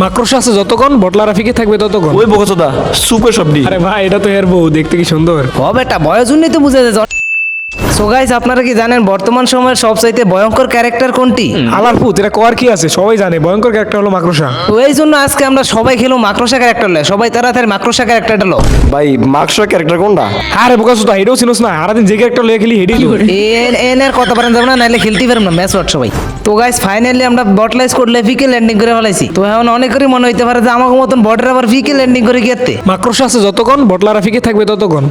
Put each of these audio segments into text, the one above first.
মাকড়সা আছে যতক্ষণ বটলা রাফিকে থাকবে ততক্ষণ। ওই বকচোদা সুপে সবডি। আরে ভাই এটা তো এর বউ দেখতে কি সুন্দর। ও বেটা বয়স জন্যই তো বুঝে যায় সো গাইস আপনারা কি জানেন বর্তমান সময়ের সবচাইতে ভয়ঙ্কর ক্যারেক্টার কোনটি? আলার পুত এটা কর কি আছে? সবাই জানে ভয়ঙ্কর ক্যারেক্টার হলো মাকড়সা। তো এই জন্য আজকে আমরা সবাই খেলো মাকড়সা ক্যারেক্টার লয়। সবাই তাড়াতাড়ি মাকড়সা ক্যারেক্টারটা লো। ভাই মার্কসের ক্যারেক্টার কোনটা? আরে বোকা সুতা এটাও চিনোস না। সারাদিন যে ক্যারেক্টার লয়ে খেলি হেডি এন এন এর কথা পারেন যাবে না নাহলে খেলতে পারব না। ম্যাচ ওয়াট সবাই। তো গাইস ফাইনালি আমরা বটলাইজ করলে ফিকে ল্যান্ডিং করে ফেলাইছি। তো এখন অনেকেরই মনে হইতে পারে যে আমাকে মতন বটের আবার ফিকে ল্যান্ডিং করে গিয়েতে মাকড়সা আছে যতক্ষণ বটলা রাফিকে থাকবে ততক্ষণ।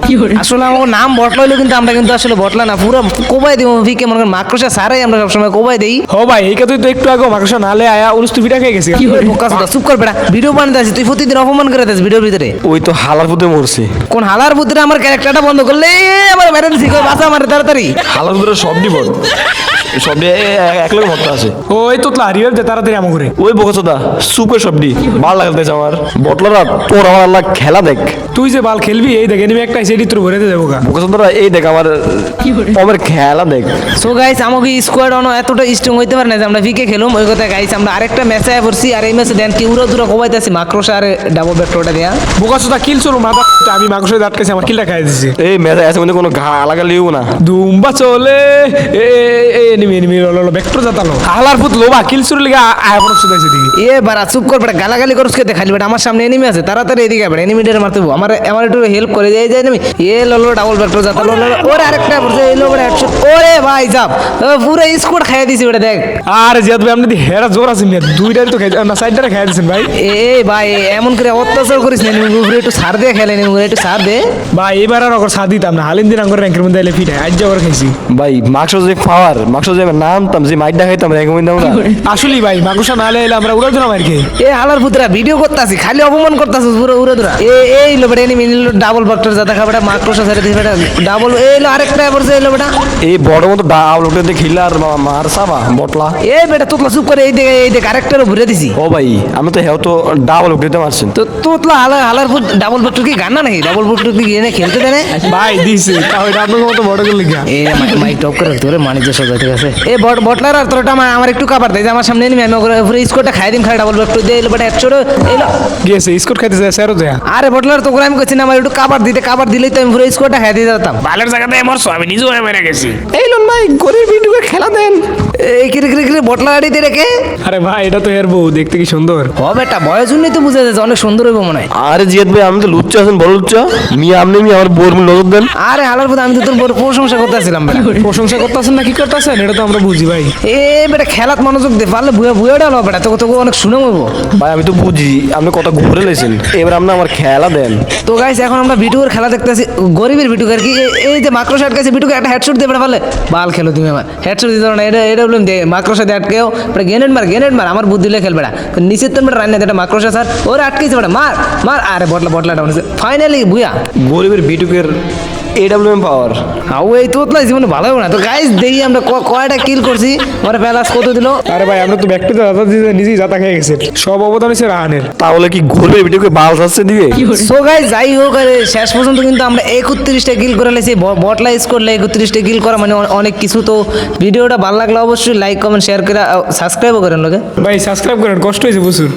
আসলে আমার নাম বটলা হইল কিন্তু আমরা কিন্তু আসলে বটলা না পুরো কোবাই দিব ফিকে মনে করেন মাকড়সা সারাই আমরা সবসময় কোবাই দেই। ও ভাই এই কথাই তো একটু আগে মাকড়সা নালে আয়া উলুস্তু পিঠা খেয়ে গেছি বোকা সুদা, চুপ কর বেটা ভিডিও বানিয়ে দিয়েছিস তুই প্রতিদিন অপমান করে দিস ভিডিওর ভিতরে। ওই তো হালার পুতে মরছে। কোন হালার ভিতরে আমার ক্যারেক্টারটা বন্ধ করলে আবার বেড়ে দিছি কই বাসা আমার তাড়াতাড়ি। হালার পুতে সবডি বড় সবডি এক লোক মরতে আছে। ও এই তো রিভাইভ দে তাড়াতাড়ি আমা করে। ওই বকচোদা সুপের সবডি ভালো লাগতেছে আমার। বটলারা তোর আমার খেলা দেখ। তুই যে বাল খেলবি এই দেখ এনিমি একটা সেটি তোর ভরে দেবো গা। বকচোদারা এই দেখ আমার পমের খেলা দেখ। সো গাইস আমাকে স্কোয়াড অন এতটা স্ট্রং হইতে পারে না যে আমরা ফিকে খেলুম। ওই কথা গাইস আমরা আরেকটা ম্যাচে পড়ছি আর এই ম্যাচে দেন কি উড়ো দূরে কোবাইতেছি মাক্রোসা আর ডাবল ব্যাকটোটা দেয়া। বোকা সুতা কিল চলো মাথা আমি মাকড়সা আটকেছি আমার কিলটা খাই দিছি। এই মেজা আছে কোনো ঘা লাগা লিও না। দুম্বা চলে এ এনিমি এনিমি লো লো ভেক্টর জাতালো আলার পুত লোবা কিল চুরি লিগা আয় পড়ছ সুদাইছে দিকে এ বারা, চুপ কর বেটা, গালাগালি করছ কে দেখালি বেটা, আমার সামনে এনিমি আছে, তাড়াতাড়ি এদিকে বেটা ডের মারতে। আমার আমার একটু হেল্প করে যায় যায় এনিমি এ ললো ডাবল ব্যাকটোর জাতা ললো ওরে আরেকটা পড়ছে এই লো বেটা হেডশট ওরে ভাই যাব পুরো স্কোয়াড খাইয়া দিছি বেটা দেখ। আর জিয়াদ ভাই আপনি হেরা জোর আছে মিয়া দুইটাই তো খাই না সাইডটারে দিছেন ভাই। এ ভাই এমন করে অত্যাচার করিস না এনিমি উপরে একটু সার দিয়ে খেলে এনিমি একটু সার দে। ভাই এবার আর সাথ দিতাম না। হালিন দিন আঙ্গুর র্যাঙ্কের মধ্যে এলে ফিটে আজ যাওয়ার খাইছি। ভাই যে পাওয়ার যে নামতাম যে খাইতাম র্যাঙ্ক মধ্যে আমরা। আসলেই ভাই মাকড়সা না এলে আমরা এ হালার পুতরা ভিডিও করতাছি খালি অপমান করতাছিস পুরো উড়ে দুরা এ এই লো বেটা এনিমি নিল ডাবল বাক্টর জাতা খাবেটা মাক্রোসা ছেড়ে দিস বেটা। ডাবল এই লো আরেকটা লো বেটা। এই বড় মতো ডাল উঠে খিলা আর মার সাবা বটলা। এ বেটা তোতলা চুপ করে এই দিকে এই দিকে আরেকটারও ঘুরে দিছি। ও ভাই আমি তো হেও তো ডাবল উঠতে মারছেন তো তোতলা হালার ফুট ডাবল কি গান্না নাকি? ডাবল বাক্টর কি এনে খেলতে দেনে ভাই দিছে। তাও এটা আপনার মতো বড় করে লিখা। এ মাইক মাইক টপ করে মানিজ্য ঠিক আছে। এ বট বটলার আর তোরটা আমার আমার একটু কাবার দেয় আমার সামনে এনিমি আমি পুরো স্কোরটা খাই দিম খাই ডাবল বাক্টর দিয়ে এলো বেটা একশোর এলো। গেছে স্কোর খাইতে যায় স্যারও দেয়া? আরে বটলার তো আমি করছি না আমার একটু কাবার দিতে কাবার দিলেই তো আমি পুরো স্কোরটা খাই দিয়ে যেতাম। বালের জায়গাতে মরছো আমি নিজেও মেরে গেছি। এই লোন ভাই গরিব ভিডিও খেলা দেন। এই কিরে কিরে কিরে বটলা আড়িতে রেখে? আরে ভাই এটা তো এর বউ দেখতে কি সুন্দর। ও বেটা বয়স জন্যই তো বুঝা যাচ্ছে অনেক সুন্দর হইব মনে হয়। আরে জিয়াদ ভাই আমি তো লুচ্চা আছেন বড় লুচ্চা। আপনি মি আমার বোর নজর দেন। আরে হালার পথে আমি তো তোর বড় প্রশংসা করতেছিলাম বেটা। প্রশংসা করতেছেন না কি করতেছেন? এটা তো আমরা বুঝি ভাই। এ বেটা খেলাত মনোযোগ দে পারলে বুয়া বুয়া ডালো বেটা তোকে তোকে অনেক শুনে হইব। ভাই আমি তো বুঝি আপনি কত ঘুরে লেছেন এবার আপনি আমার খেলা দেন। তো গাইস এখন আমরা ভিটুকের খেলা দেখতেছি গরিবের ভিটুক আর কি এই যে মাক্রোসা আটকাছে ভিটুকে একটা হেডশট দিয়ে বেটা পারলে। বাল খেলো তুমি আমার হেডশট দিতে না এটা এটা বললাম দে মাক্রোসা দিয়ে আটকেও। গেনেট মার গেনেট মার, আমার বুদ্ধি খেলবে না নিচের তো আমরা রান্না এটা মাক্রোসা স্যার। ওরা আটকেছে বেটা মার মার, আরে, বটলা বটলা ডাউন ফাইনালি বুয়া। গরিবের বিটুকের এডাব্লিউএম পাওয়ার আও এই তোতলা জীবনে ভালো হবে না। তো গাইস দেখি আমরা কয়টা কিল করছি। প্যালাস কত দিল? আরে ভাই আমরা তো ব্যাকটু যাতা দিয়ে নিজেই যাতা খেয়ে গেছে। সব অবদান হচ্ছে রাহানের। তাহলে কি গরিবের বিটুকে বাল যাচ্ছে দিবে সো গাইস যাই হোক আরে শেষ পর্যন্ত কিন্তু আমরা একত্রিশটা কিল করে লেছি বটলা করলে একত্রিশটা কিল করা মানে অনেক কিছু। তো ভিডিওটা ভালো লাগলে অবশ্যই লাইক কমেন্ট শেয়ার করে সাবস্ক্রাইবও করেন লোকে। ভাই সাবস্ক্রাইব করেন কষ্ট হয়েছে প্রচুর।